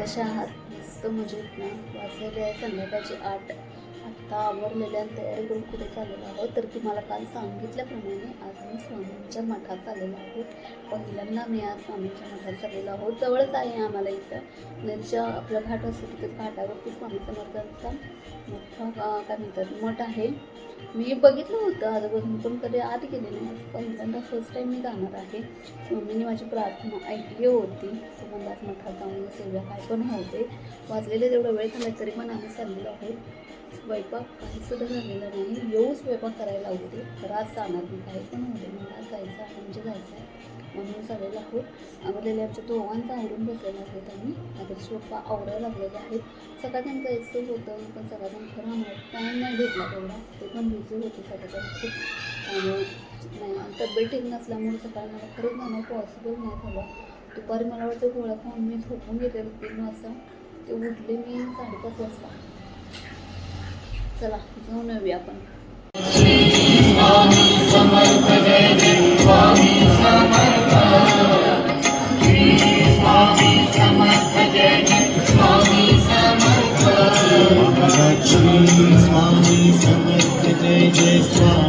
कशा आहात? मस्त मजेत ना. वाजलेले आहे संध्याकाळची आठ आत्ता आवरलेल्या आणि तयारी करून कुठे चाललेलो आहोत तर तुम्हाला काल सांगितल्याप्रमाणे आज मी स्वामींच्या मठात चाललेलो आहोत पहिल्यांदा मी आज स्वामींच्या मठात चाललेलो आहोत. जवळच आहे आम्हाला इथं. नदीच्या आपला घाट असतो तिथे घाटावरती स्वामी समर्थांचा मोठा काय म्हणतात मठ आहे. मी बघितलं होतं अगोदर पण कधी आत गेले नाही. आज पहिल्यांदा फर्स्ट टाईम मी जाणार आहे. स्वामींनी माझी प्रार्थना ऐकली होती. आज मठात जाऊन सेवा काय पण होते वाजलेले तेवढा वेळ झाला तरी पण आम्ही चाललेलो आहोत. स्वयंपाक काही सुद्धा झालेला नाही. येऊ स्वयंपाक करायला होते तर आज जाणार मी काही पण होते मला आज जायचं आहे. म्हणजे जायचं आहे. म्हणून चाललेलो आहोत आवडलेले आमच्या दोघांचा आवडून बसलेले आहोत आम्ही आता स्वप्पा आवडायला लागलेले आहेत. सगळ्यांचं जायचं होतं. पण सकाळ खरं आम्हाला टाईम नाही भेटला तेवढा. ते पण बिझी होते. सगळ्याजण खूप नाही आणि तब्येत ठीक नसल्यामुळे सकाळी मला खरंच जाणं पॉसिबल नाही झालं. दुपारी मला वाटतं गोळा खाऊन मी झोपून घेतले तीन वाजता ते उठले मी साडेपाच वाजता. चला घेऊन येऊया आपण. स्वामी समर्थ जय जय स्वामी।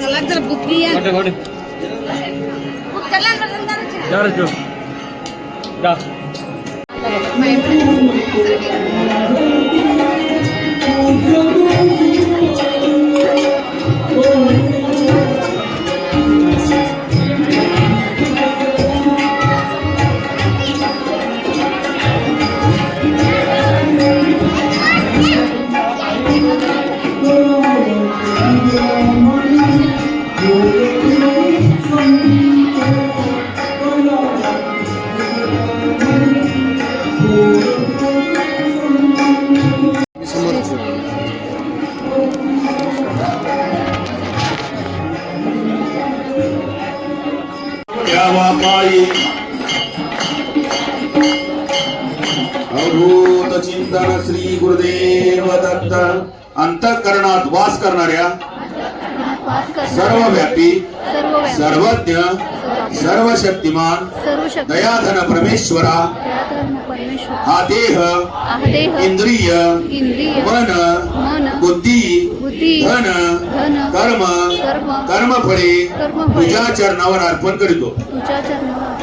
चला जर द्यावा पायी. अवधूत चिंतन श्री गुरुदेव दत्त. अंतःकरणात वास करणाऱ्या सर्वव्यापी सर्व सर्वज्ञ सर्व शक्तिमान सर्व शक्ती दयाधन परमेश्वर हा देह इंद्रिय मन बुद्धी धन कर्म कर्म कर्मफळे तुझ्या चरणावर अर्पण करीतो.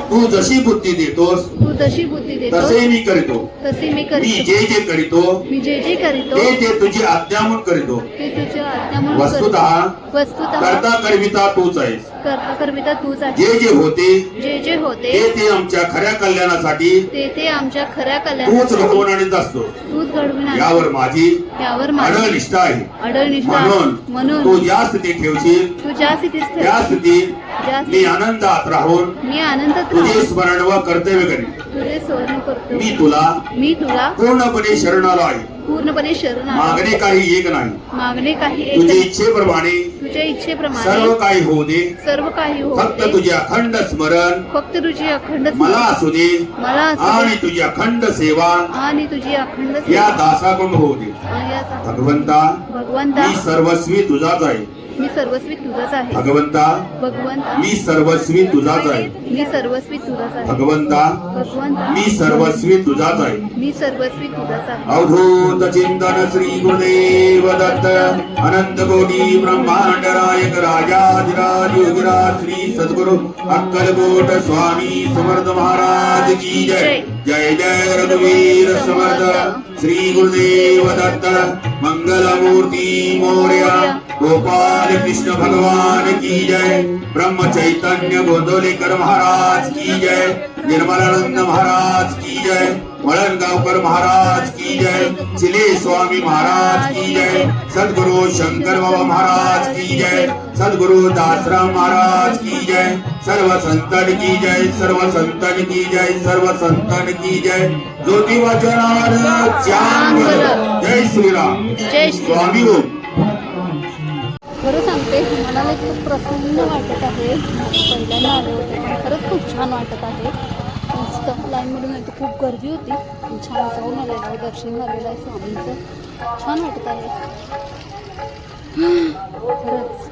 तू जशी बुद्धी देतोस जशी बुद्धी देतो तसे मी करीतो. तशी मी मी करीतो जे जे करीतो मी जे जे करीतो ते ते तुझी आज्ञा म्हणून करीतो. ते तुझ्या आज्ञामुळे वस्तुतः वस्तुतः करता करविता तूच आहेस. करता करविता तूच आहे जे जे होते जे जे होते ते ते आमच्या खऱ्या कल्याणासाठी ते ते आमच्या खऱ्या तूच कल्याणासाठी घडवून आणत असतो. तूच घडवून आणतो. यावर माझी यावर अडळ माझी निष्ठा आहे. अडळ निष्ठा म्हणून म्हणून तू ज्या स्थितीत ठेवशील तू ज्या स्थितीत त्या ठेव, स्थितीत मी आनंदात राहून मी आनंदात तुझे स्मरण व कर्तव्य करीन. तुझे स्वर्ण करतो. मी तुला मी तुला पूर्णपणे शरण आलो आहे. पूर्णपणे शरण आलो. मागणे काही एक नाही. मागणे काही एक तुझे नाही. इच्छेप्रमाणे तुझ्या इच्छेप्रमाणे सर्व काही होऊ दे. सर्व काही फक्त होते तुझे अखंड स्मरण फक्त तुझी अखंड मला असू दे. मला असू दे. आणि तुझी अखंड सेवा आणि तुझी अखंड या सेवा. दासाकडून होऊ दे. आणि भगवंता भगवंता. मी सर्वस्वी तुझाच आहे. मी सर्वस्वी तुझाच आहे. भगवंता भगवंता. मी सर्वस्वी तुझाच आहे. मी सर्वस्वी तुझाच आहे. भगवंता भगवंता. मी सर्वस्वी तुझाच आहे. मी सर्वस्वी तुझाच आहे. अवधूत चिंतन श्री गुरुदेव दत्त अनंत कोटी ब्रह्मांड नायक राजाधिराज योगिराज श्री सद्गुरु अक्कलकोट स्वामी समर्थ महाराज की जय. जय. जय रघुवीर समर्थ. श्री गुरुदेव दत्त मंगल मूर्ती मोर्या. गोपाल कृष्ण भगवान की जय। ब्रह्म चैतन्य गोंदवलेकर महाराज की जय। निर्मलानंद महाराज की जय। वळणगावकर महाराज की जय। चिले स्वामी महाराज की जय। सद्गुरु शंकर बाबा महाराज की जय। सद्गुरु दासराम महाराज की जय। सर्व संतन की जय सर्व संतन की जय सर्व संतन की जय। चांग जय श्रीराम। जय स्वामी ओम खरं सांगते मनाला खूप प्रसन्न वाटत आहे. पहिल्यांदा आले होते पण खरंच खूप छान वाटत आहे. स्टफ लाईनमधून तर खूप गर्दी होती. छान जाऊन आलेलं आहे दर्शन झालेलं आहे स्वामींचं. छान वाटत आहे. खरंच.